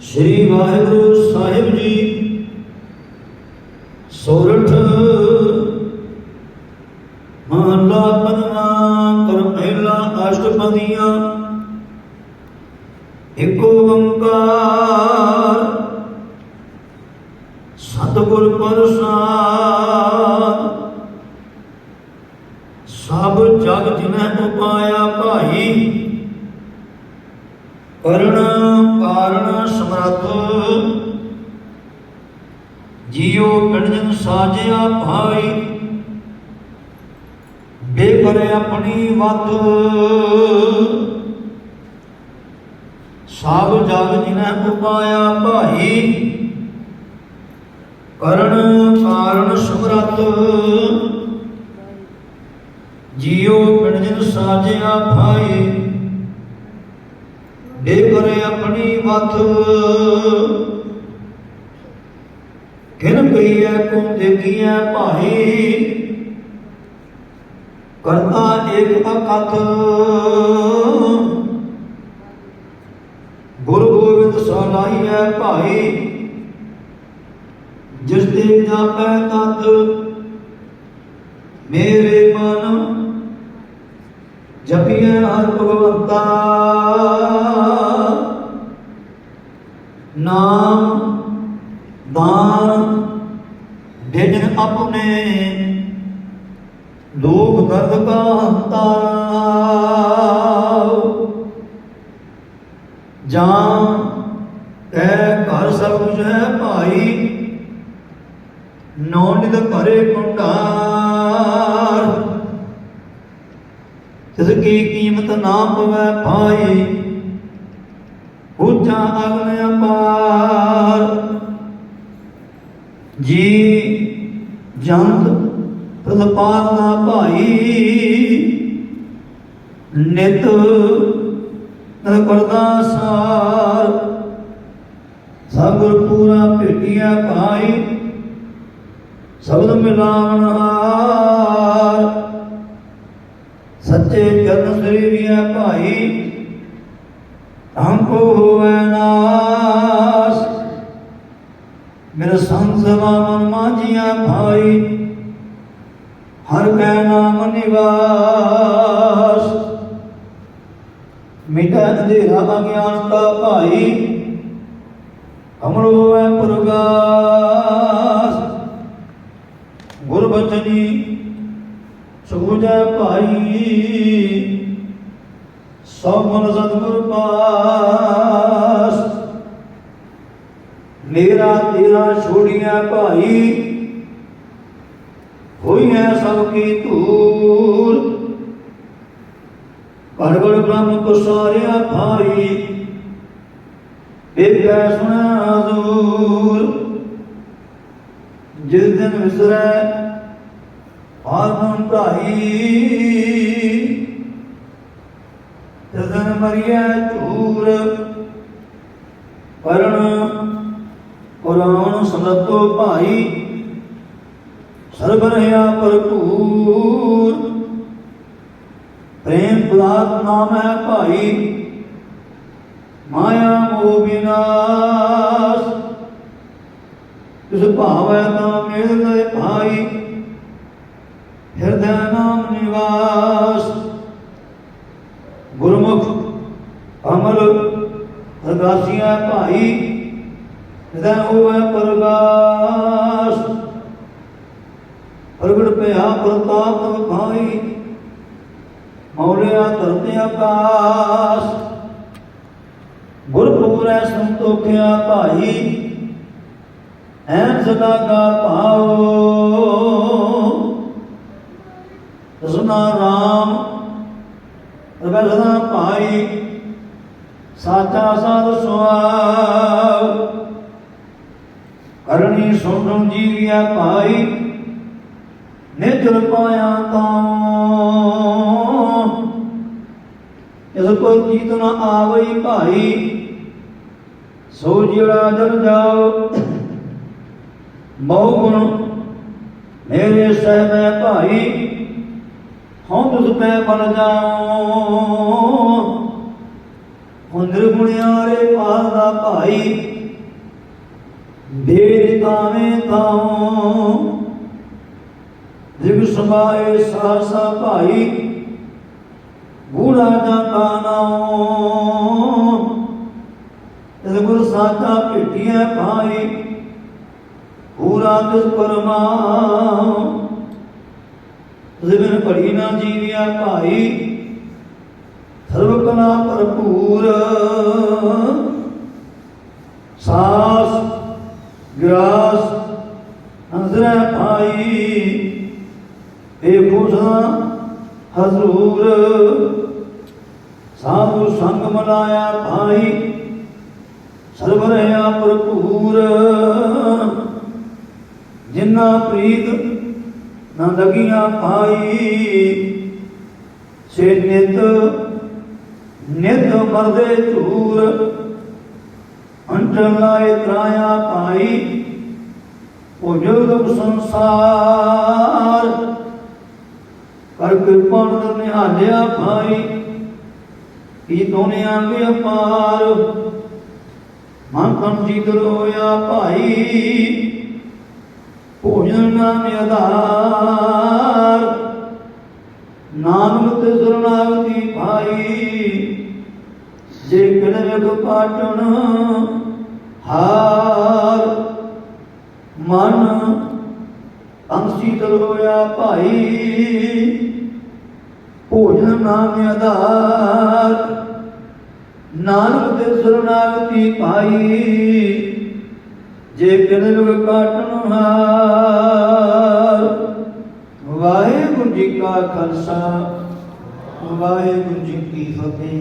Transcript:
ਸ੍ਰੀ ਵਾਹਿਗੁਰੂ ਸਾਹਿਬ ਜੀ। ਸੋਰਠ ਮਹਲਾ ਪੰਜਵਾਂ ਕਰ ਪਹਿਲਾ ਅਸ਼ਟਪਦੀਆਂ ਇਕ ਓੰਕਾਰ ਸਤਿਗੁਰ ਪ੍ਰਸਾਦ। ਸਭ ਜਗ ਜਿਨਹਿ ਉਪਾਇਆ ਭਾਈ ਕਰਣ ਕਾਰਣ ਸਮਰੱਥ। ਜੀਉ ਪਿੰਡਨ ਸਾਜਿਆ ਭਾਈ। ਬੇਕਰੇ ਆਪਣੀ ਵੱਤ ਸਭ ਜਗ ਜਿਨਹਿ ਉਪਾਇਆ ਭਾਈ। ਕਰਨ ਕਾਰਣ ਸਮਰੱਥ। ਜੀਉ ਪਿੰਡਨ ਸਾਜਿਆ ਭਾਈ। ਦੇ ਕਰੇ ਆਪਣੀ ਵਥ ਕਿਨ ਕਈਐ ਕੋ ਭਾਈ। ਕਰਤਾ ਏਕ ਅਕਥ। ਗੁਰੂ ਗੋਬਿੰਦ ਸਲਾਹੀਐ ਭਾਈ। ਜਿਸ ਦੇ ਜਾਪੈ ਤਤ ਮੇਰੇ ਮਨ ਜਪੀਐ ਹਰ ਭਗਵੰਤਾ। ਨਾਮ ਦਾਨ ਭੇਜਨ ਆਪਣੇ ਲੋਕ ਦਰਦ ਕਾ ਹੰਤਾ ਜਾਂ ਤੈ ਘਰ ਸਭ ਕੁਝ ਹੈ ਭਾਈ ਨੌ ਨਿਦ ਭਰੇ ਕੁੰਡਾਰ ਤਿਸ ਕੀ ਕੀਮਤ ਨਾ ਪਵੈ ਭਾਈ ਉੱਚਾ ਅਗਨ ਅਪਾਰ। ਜੀ ਜੰਤ ਪ੍ਰਤਪਾਲ ਨਾ ਭਾਈ, ਨਿਤ ਤਨ ਕਰਦਾ ਸਾਰ। ਸਤਿਗੁਰ ਪੂਰਾ ਭੇਟਿਆ ਭਾਈ, ਸ਼ਬਦ ਮਿਲਾਵਣ ਹਾਰ। ਸੱਚੇ ਜਨ ਸਰੀਰਿਆ ਭਾਈ ਹੋਵੇ ਨਾਸ। ਮੇਰੇ ਸੰਤ ਮਨ ਮਾਝੀਆਂ ਭਾਈ, ਹਰ ਕੈ ਨਾਮ ਨਿਵਾਸ। ਮਿਟਾ ਅੰਧੇਰਾ ਅਗਿਆਨ ਦਾ ਭਾਈ, ਅਮਰੋ ਹੈ ਪ੍ਰਗਾਸ। ਗੁਰ ਬਚਨੀ ਸੁਜੈ ਭਾਈ ਸਭ ਮਨ ਸਤਿਗੁਰ ਪਾਸ। ਮੇਰਾ ਤੇਰਾ ਛੋੜਿਆ ਭਾਈ ਹੋਈ ਹੈ ਸਭ ਕੀ ਧੂਲ ਘੜ ਬ੍ਰਹਮ ਕੋ ਸਾਰਿਆ ਭਾਈ ਵੇਖੈ ਸੁਣਾ ਦੂਰ ਜਿਸ ਦਿਨ ਵਿਸਰੈ ਆਤਮ ਭਾਈ ਤਦਨ ਮਰੀਐ ਧੂਰ। ਪਰਣ ਪੁਰਾਣ ਸਮਤੋ ਭਾਈ ਸਰਬ ਰਹਾ ਭਰਪੂਰ। ਪ੍ਰੇਮ ਪਦਾਰਥ ਨਾਮ ਹੈ ਭਾਈ, ਮਾਇਆ ਮੋਹ ਵਿਨਾਸ਼। ਤਿਸ ਭਾਵੈ ਤਾਂ ਮਿਲ ਗਏ ਭਾਈ, ਹਿਰਦੈ ਨਾਮ ਨਿਵਾਸ। ਗੁਰਮੁਖ ਅਮਲ ਅਰਦਾਸੀਆਂ ਭਾਈ ਹੋਵੇ ਪ੍ਰਗਾਸ। ਪ੍ਰਗਟ ਪਿਆ ਪ੍ਰਤਾਪ ਭਾਈ ਮੌਲਿਆ ਧਰਤੇ ਆਕਾਸ ਗੁਰਪੂਰੈ ਸੰਤੋਖਿਆ ਭਾਈ, ਐਨ ਸਦਾ ਕਾ ਭਾਉ। ਕਰਨੀ ਸੁਣ ਜੀਵਿਆ ਭਾਈ ਨਿਜਰ ਪਾਇਆ ਤਾਂ। ਇਸ ਕੋਈ ਜੀਤ ਨ ਆਵਈ ਭਾਈ ਸੋ ਜਿਹੜਾ ਜਨ ਜਾਓ। ਬਹੁ ਗੁਣ ਮੇਰੇ ਸਹਿ ਭਾਈ, ਹਉ ਤੁਸ ਪੈ ਬਨ ਜਾਉ। ਹੁੰਦਰ ਗੁਣਿਆਰੇ ਪਾਲ ਦਾ ਭਾਈ ਬੇਦ ਕਾਵੇਂ ਤਾਉ ਦਿਗ ਸਮਾਏ ਸਾਸਾ ਭਾਈ ਗੂੜਾ ਦਾ ਕਾਨਾਉ ਤਦ ਗੁਰ ਸਾਚਾ ਭੇਟਿਆ ਭਾਈ, ਪੂਰਾ ਤਿਸ ਪਰਮਾ। ਜਿਵੇਂ ਪੜੀ ਨਾ ਜੀਵਿਆ ਭਾਈ ਸਰਬ ਕਲਾ ਭਰਪੂਰ। ਹਜ਼ੂਰ। ਸਾਧੂ ਸੰਗ ਮਨਾਇਆ ਭਾਈ ਸਰਬ ਰਹਾ ਭਰਪੂਰ। ਜਿੰਨਾ ਪ੍ਰੀਤ ਨਾ ਲਗੀਆਂ ਭਾਈ, ਸੇ ਨਿਤ ਨਿਤ ਮਰਦੇ ਧੂਰ। ਅੰਟਰ ਲਾਏ ਤਰਾਇਆ ਭਾਈ ਉਹ ਜਗਤ ਸੰਸਾਰ। ਕਰ ਕਿਰਪਾ ਨਦਰ ਨਿਹਾਲਿਆ ਭਾਈ। ਇਹ ਦੁਨੀਆ ਵੀ ਅਪਾਰ? ਮਨ ਤਨ ਜੀਤ ਰੋਇਆ ਭਾਈ। ਭੋਜਨ ਨਾਮ ਆਧਾਰ। ਨਾਨਕ ਤੇ ਸਰਨਾਗਤੀ ਭਾਈ। ਜੇ ਕਿਰਤ ਪਾਟਣ ਹਾਰ। ਮਨ ਅੰਸੀ ਹੋਇਆ ਭਾਈ। ਨਾਮ ਆਧਾਰ। ਨਾਨਕ ਤੇ ਸਰਨਾਗਤੀ ਭਾਈ ਜੇ ਕਿਰਤ ਕਾਟਣ ਹਾਰ। ਵਾਹਿਗੁਰੂ ਜੀ ਕਾ ਖਾਲਸਾ, ਵਾਹਿਗੁਰੂ ਜੀ ਕੀ ਫਤਿਹ।